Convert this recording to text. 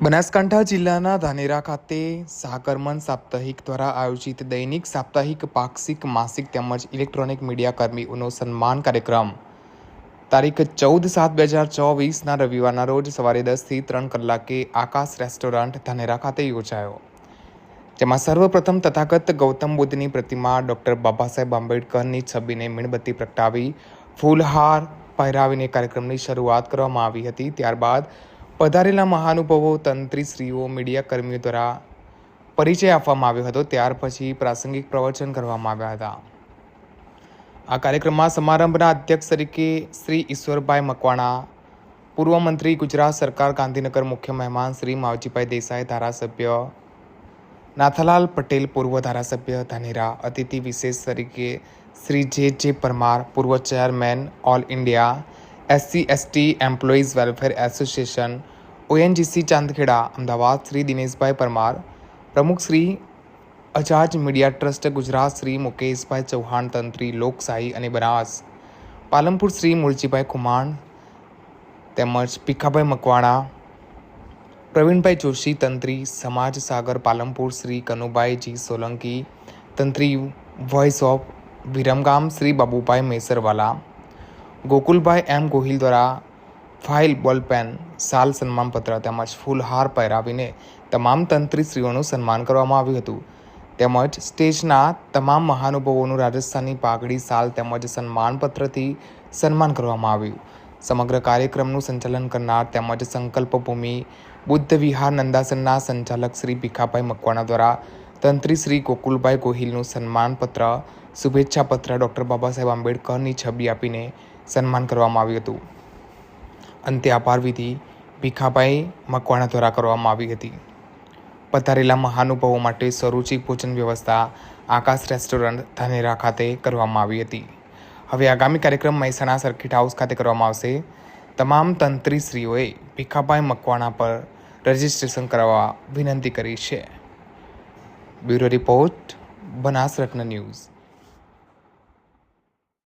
બનાસકાંઠા જિલ્લાના ધાનેરા ખાતે સહકર્મન સાપ્તાહિક દ્વારા આયોજિત દૈનિક સાપ્તાહિક પાક્ષિક માસિક તેમજ ઇલેક્ટ્રોનિક મીડિયા કર્મીઓનો સન્માન કાર્યક્રમ. તારીખ ચૌદ સાત બે હજાર ચોવીસના રવિવારના રોજ સવારે દસથી ત્રણ કલાકે આકાશ રેસ્ટોરન્ટ ધાનેરા ખાતે યોજાયો. જેમાં સર્વપ્રથમ તથાગત ગૌતમ બુદ્ધની પ્રતિમા ડૉક્ટર બાબા સાહેબ આંબેડકરની છબીને મીણબત્તી પ્રગટાવી ફૂલહાર પહેરાવીને કાર્યક્રમની શરૂઆત કરવામાં આવી હતી. ત્યારબાદ પધારેલા મહાનુભાવો, તંત્રીશ્રીઓ, મીડિયા કર્મીઓ દ્વારા પરિચય આપવામાં આવ્યો હતો. ત્યાર પછી પ્રાસંગિક પ્રવચન કરવામાં આવ્યા હતા. આ કાર્યક્રમમાં સમારંભના અધ્યક્ષ તરીકે શ્રી ઈશ્વરભાઈ મકવાણા, પૂર્વ મંત્રી ગુજરાત સરકાર, ગાંધીનગર મુખ્ય મહેમાન શ્રી માવજીભાઈ દેસાઈ, ધારાસભ્ય નાથાલાલ પટેલ, પૂર્વ ધારાસભ્ય ધાનેરા, અતિથિ વિશેષ તરીકે શ્રી જે જે પરમાર, પૂર્વ chairman all India SC ST employees welfare association ONGC Chandkheda Ahmedabad Shri Dineshbhai Parmar પ્રમુખ શ્રી અજાજ મીડિયા ટ્રસ્ટ ગુજરાત શ્રી મુકેશભાઈ ચૌહાણ તંત્રી લોકશાહી અને બનાસ પાલનપુર શ્રી મુળજીભાઈ ખુમાણ તેમજ ભીખાભાઈ મકવાણા પ્રવીણભાઈ જોશી તંત્રી Samaj Sagar Palanpur Shri Kanubhai ji Solanki તંત્રી voice of Viramgam Shri Babubhai Mesarwala Gokulbhai M Gohil દ્વારા ફાઇલ બોલપેન સાલ સન્માનપત્ર તેમજ ફૂલહાર પહેરાવીને તમામ તંત્રીશ્રીઓનું સન્માન કરવામાં આવ્યું હતું. તેમજ સ્ટેજના તમામ મહાનુભાવોનું રાજસ્થાનની પાઘડી, સાલ તેમજ સન્માનપત્રથી સન્માન કરવામાં આવ્યું. સમગ્ર કાર્યક્રમનું સંચાલન કરનાર તેમજ સંકલ્પ ભૂમિ બુદ્ધ વિહાર નંદાસનના સંચાલક શ્રી ભીખાભાઈ મકવાણા દ્વારા તંત્રી શ્રી ગોકુલભાઈ ગોહિલનું સન્માનપત્ર, શુભેચ્છાપત્ર ડૉક્ટર બાબા સાહેબ આંબેડકરની છબી આપીને સન્માન કરવામાં આવ્યું હતું. અંતે આભાર વિધિ ભીખાભાઈ મકવાણા દ્વારા કરવામાં આવી હતી. પધારેલા મહાનુભાવો માટે સ્વરૂચિ ભોજન વ્યવસ્થા આકાશ રેસ્ટોરન્ટ ધાનેરા ખાતે કરવામાં આવી હતી. હવે આગામી કાર્યક્રમ મહેસાણા સર્કિટ હાઉસ ખાતે કરવામાં આવશે. તમામ તંત્રીશ્રીઓએ ભીખાભાઈ મકવાણા પર રજિસ્ટ્રેશન કરાવવા વિનંતી કરી છે. Bureau report, Banasratna news.